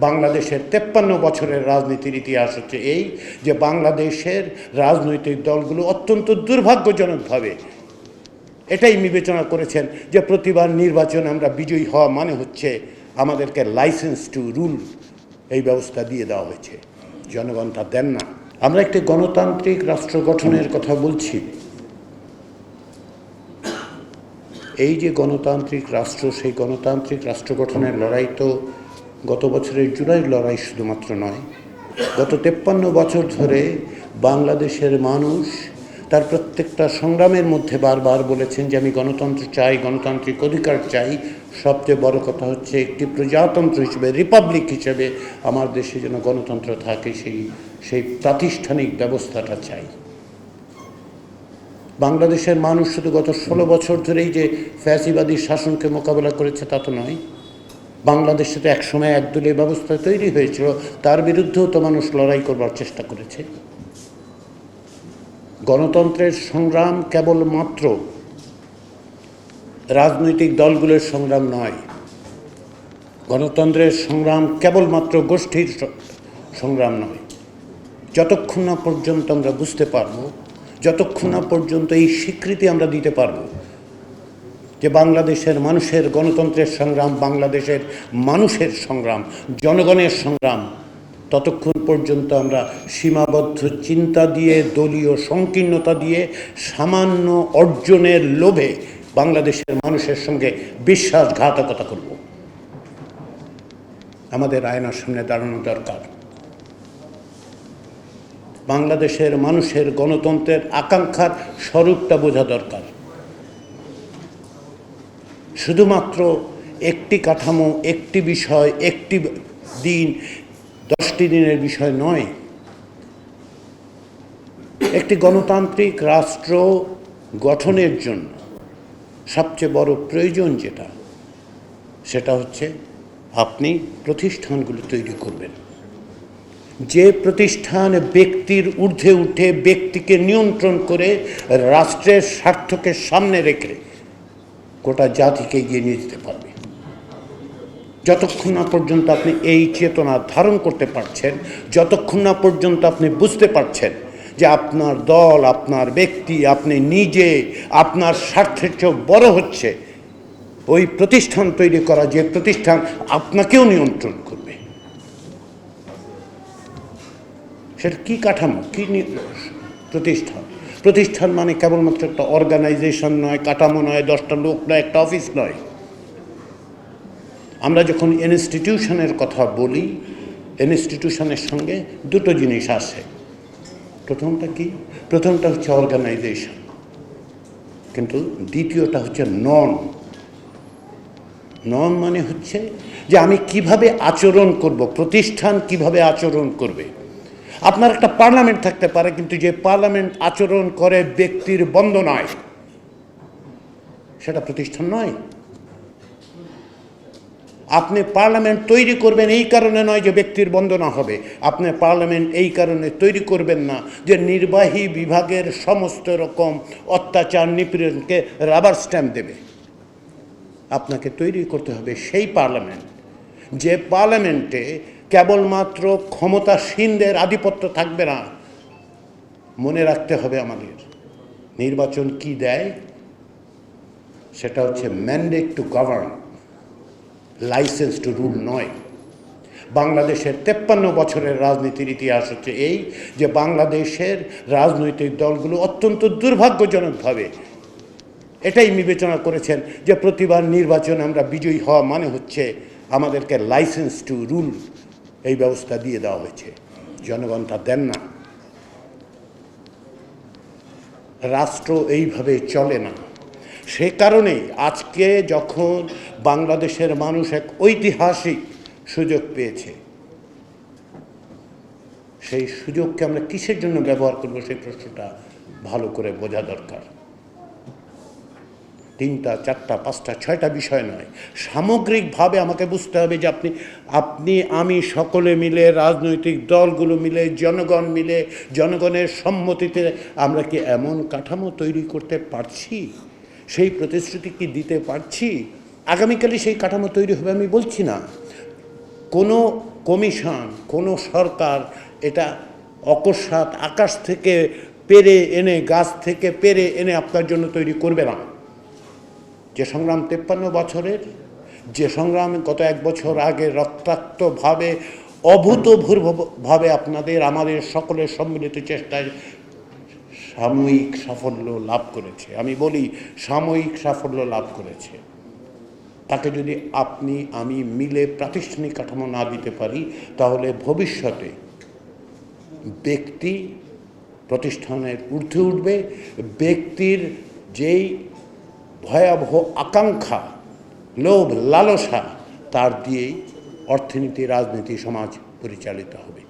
বাংলাদেশের তেপ্পান্ন বছরের রাজনীতির ইতিহাস হচ্ছে এই যে বাংলাদেশের রাজনৈতিক দলগুলো অত্যন্ত দুর্ভাগ্যজনকভাবে এটাই বিবেচনা করেছেন যে প্রতিবার নির্বাচনে আমরা বিজয়ী হওয়া মানে হচ্ছে আমাদেরকে লাইসেন্স টু রুল এই ব্যবস্থা দিয়ে দেওয়া হয়েছে। জনগণ তা দেন না। আমরা একটি গণতান্ত্রিক রাষ্ট্র গঠনের কথা বলছি। এই যে গণতান্ত্রিক রাষ্ট্র, সেই গণতান্ত্রিক রাষ্ট্র গঠনের লড়াই তো গত বছরের জুলাইয়ের লড়াই শুধুমাত্র নয়, গত তেপ্পান্ন বছর ধরে বাংলাদেশের মানুষ তার প্রত্যেকটা সংগ্রামের মধ্যে বারবার বলেছেন যে আমি গণতন্ত্র চাই, গণতান্ত্রিক অধিকার চাই। সবচেয়ে বড় কথা হচ্ছে একটি প্রজাতন্ত্র হিসেবে, রিপাবলিক হিসেবে আমার দেশে যেন গণতন্ত্র থাকে, সেই সেই প্রাতিষ্ঠানিক ব্যবস্থাটা চাই। বাংলাদেশের মানুষ শুধু গত ষোলো বছর ধরেই যে ফ্যাসিবাদী শাসনকে মোকাবেলা করেছে তা তো নয় বাংলাদেশে তো একসময় একদলীয় ব্যবস্থা তৈরি হয়েছিল, তার বিরুদ্ধেও তো মানুষ লড়াই করবার চেষ্টা করেছে। গণতন্ত্রের সংগ্রাম কেবলমাত্র রাজনৈতিক দলগুলোর সংগ্রাম নয়, গণতন্ত্রের সংগ্রাম কেবলমাত্র গোষ্ঠীর সংগ্রাম নয়। যতক্ষণ না পর্যন্ত আমরা বুঝতে পারব, যতক্ষণ না পর্যন্ত এই স্বীকৃতি আমরা দিতে পারব যে বাংলাদেশের মানুষের গণতন্ত্রের সংগ্রাম, বাংলাদেশের মানুষের সংগ্রাম, জনগণের সংগ্রাম, ততক্ষণ পর্যন্ত আমরা সীমাবদ্ধ চিন্তা দিয়ে, দলীয় সংকীর্ণতা দিয়ে, সামান্য অর্জনের লোভে বাংলাদেশের মানুষের সঙ্গে বিশ্বাসঘাতকতা করব। আমাদের আয়নার সামনে দাঁড়ানো দরকার। বাংলাদেশের মানুষের গণতন্ত্রের আকাঙ্ক্ষার স্বরূপটা বোঝা দরকার। শুধুমাত্র একটি কাঠামো, একটি বিষয়, একটি দিন, দশটি দিনের বিষয় নয়। একটি গণতান্ত্রিক রাষ্ট্র গঠনের জন্য সবচেয়ে বড় প্রয়োজন যেটা, সেটা হচ্ছে আপনি প্রতিষ্ঠানগুলো তৈরি করবেন। যে প্রতিষ্ঠান ব্যক্তির ঊর্ধ্বে উঠে ব্যক্তিকে নিয়ন্ত্রণ করে রাষ্ট্রের স্বার্থকে সামনে রেখে গোটা জাতিকে এগিয়ে নিয়ে যেতে পারবে। যতক্ষণ না পর্যন্ত আপনি এই চেতনা ধারণ করতে পারছেন, যতক্ষণ না পর্যন্ত আপনি বুঝতে পারছেন যে আপনার দল, আপনার ব্যক্তি, আপনি নিজে, আপনার স্বার্থের চেয়েও বড় হচ্ছে, ওই প্রতিষ্ঠান তৈরি করা, যে প্রতিষ্ঠান আপনাকেও নিয়ন্ত্রণ করবে। সেটা কি কাঠামো? কি প্রতিষ্ঠান? প্রতিষ্ঠান মানে কেবলমাত্র একটা অর্গানাইজেশন নয়, কাঠামো নয়, দশটা লোক নয়, একটা অফিস নয়। আমরা যখন ইনস্টিটিউশনের কথা বলি ইনস্টিটিউশনের সঙ্গে দুটো জিনিস আসে। প্রথমটা কি? প্রথমটা হচ্ছে অর্গানাইজেশন কিন্তু দ্বিতীয়টা হচ্ছে নন নন মানে হচ্ছে যে আমি কীভাবে আচরণ করব, প্রতিষ্ঠান কীভাবে আচরণ করবে? আপনার একটা পার্লামেন্ট থাকতে পারে, কিন্তু যে পার্লামেন্ট আচরণ করে ব্যক্তির বন্দনায়, সেটা প্রতিষ্ঠান নয়। আপনি পার্লামেন্ট তৈরি করবেন এই কারণে নয় যে ব্যক্তির বন্দনা হবে। আপনি পার্লামেন্ট এই কারণে তৈরি করবেন না যে নির্বাহী বিভাগের সমস্ত রকম অত্যাচার নিপীড়নকে রাবার স্ট্যাম্প দেবে। আপনাকে তৈরি করতে হবে সেই পার্লামেন্ট। যে পার্লামেন্টে কেবলমাত্র ক্ষমতাসীনদের আধিপত্য থাকবে না। মনে রাখতে হবে আমাদের, নির্বাচন কি দেয়? সেটা হচ্ছে mandate to govern license to rule নয়। বাংলাদেশের তেপ্পান্ন বছরের রাজনীতির ইতিহাস হচ্ছে এই যে বাংলাদেশের রাজনৈতিক দলগুলো অত্যন্ত দুর্ভাগ্যজনকভাবে এটাই বিবেচনা করেছেন যে প্রতিবার নির্বাচনে আমরা বিজয়ী হওয়া মানে হচ্ছে আমাদেরকে লাইসেন্স টু রুল এই ব্যবস্থা দিয়ে দেওয়া হয়েছে। জনগণ তা দেন না। রাষ্ট্র এইভাবে চলে না। সে কারণেই আজকে যখন বাংলাদেশের মানুষ এক ঐতিহাসিক সুযোগ পেয়েছে, সেই সুযোগকে আমরা কিসের জন্য ব্যবহার করব সেই প্রশ্নটা ভালো করে বোঝা দরকার। তিনটা, চারটা, পাঁচটা, ছয়টা বিষয় নয়। সামগ্রিকভাবে আমাকে বুঝতে হবে যে আপনি আপনি, আমি সকলে মিলে, রাজনৈতিক দলগুলো মিলে, জনগণ মিলে, জনগণের সম্মতিতে আমরা কি এমন কাঠামো তৈরি করতে পারছি? সেই প্রতিশ্রুতি কি দিতে পারছি? আগামীকালই সেই কাঠামো তৈরি হবে আমি বলছি না। কোনো কমিশন, কোনো সরকার এটা অকস্মাৎ আকাশ থেকে পেরে এনে, গাছ থেকে পেরে এনে আপনার জন্য তৈরি করবে না। যে সংগ্রাম তেপ্পান্ন বছরের, যে সংগ্রাম গত এক বছর আগে রক্তাক্তভাবে, অভূতপূর্বভাবে আপনাদের, আমাদের সকলের সম্মিলিত চেষ্টায় সাময়িক সাফল্য লাভ করেছে। আমি বলি, সাময়িক সাফল্য লাভ করেছে। তাকে যদি আপনি, আমি মিলে প্রাতিষ্ঠানিক কাঠামো না দিতে পারি, তাহলে ভবিষ্যতে ব্যক্তি প্রতিষ্ঠানের ঊর্ধ্বে উঠবে। ব্যক্তির যেই ভয়াবহ আকাঙ্ক্ষা লোভ লালসা তার দিয়েই অর্থনীতি রাজনীতি সমাজ পরিচালিত হবে।